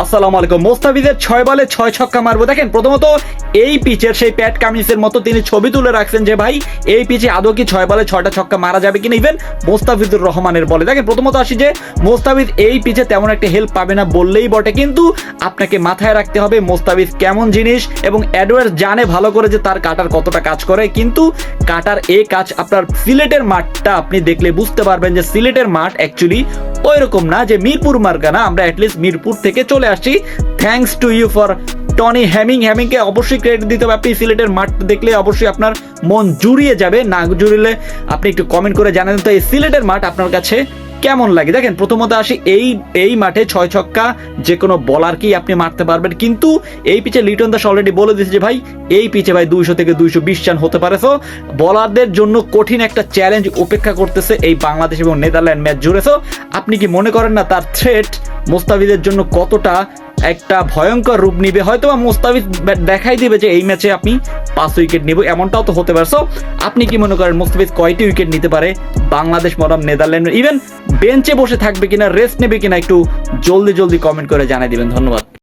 আসসালামু আলাইকুম। মোস্তাফিজের ছয় বলে ছয় ছক্কা মারবো। দেখেন, প্রথমত এই পিচের সেই প্যাট কামিজের মতো তিনি ছবি তুলে রাখছেন যে, ভাই, এই পিচে আদৌ কি ছয় বলে ছয়টা ছক্কা মারা যাবে কিনা? ইভেন মোস্তাফিজুর রহমানের বলে। দেখেন, প্রথমত আসি যে, মোস্তাফিজ এই পিচে তেমন একটা হেল্প পাবে না বললেই বটে, কিন্তু আপনাকে মাথায় রাখতে হবে মোস্তাফিজ কেমন জিনিস এবং অ্যাডওয়ার্ড জানে ভালো করে যে তার কাটার কতটা কাজ করে, কিন্তু কাটার এই কাজ আপনার সিলেটের মাঠটা আপনি দেখলে বুঝতে পারবেন যে সিলেটের মাঠ অ্যাকচুয়ালি ওই রকম না যে মিরপুর মার্কা না, আমরা অ্যাটলিস্ট মিরপুর থেকে চলে আসছি। Thanks to you for Tony Hamming হ্যামিংকে অবশ্যই ক্রেডিট দিতে হবে। আপনি সিলেটের মাঠ দেখলে অবশ্যই আপনার মন জুড়িয়ে যাবে। না জুড়িলে আপনি একটু কমেন্ট করে জানেন। তো এই সিলেটের মাঠ আপনার কাছে কেমন লাগে? দেখেন, প্রথমত আসি, এই এই মাঠে ছয় ছক্কা যে কোনো বলারকেই আপনি মারতে পারবেন। কিন্তু এই পিচে লিটন দাস অলরেডি বলে দিয়েছে যে, ভাই, এই পিচে ভাই দুইশো থেকে দুইশো বিশ রান হতে পারে। তো বলারদের জন্য কঠিন একটা চ্যালেঞ্জ উপেক্ষা করতেছে এই বাংলাদেশ এবং নেদারল্যান্ড ম্যাচ জুড়ে। তো আপনি কি মনে করেন না তার থ্রেট মোস্তাফিজের জন্য কতটা একটা ভয়ঙ্কর রূপ নিবে? হয়তো বা মোস্তাফিজ দেখাই দিবে যে, এই ম্যাচে আপনি পাঁচ উইকেট নিব। এমনটাও তো হতে পারছ আপনি কি মনে করেন মোস্তাফিজ কয়টি উইকেট নিতে পারে বাংলাদেশ মরাম নেদারল্যান্ড ইভেন বেঞ্চে বসে থাকবে কিনা রেস্ট নেবে কিনা একটু জলদি জলদি কমেন্ট করে জানাই দিবেন। ধন্যবাদ।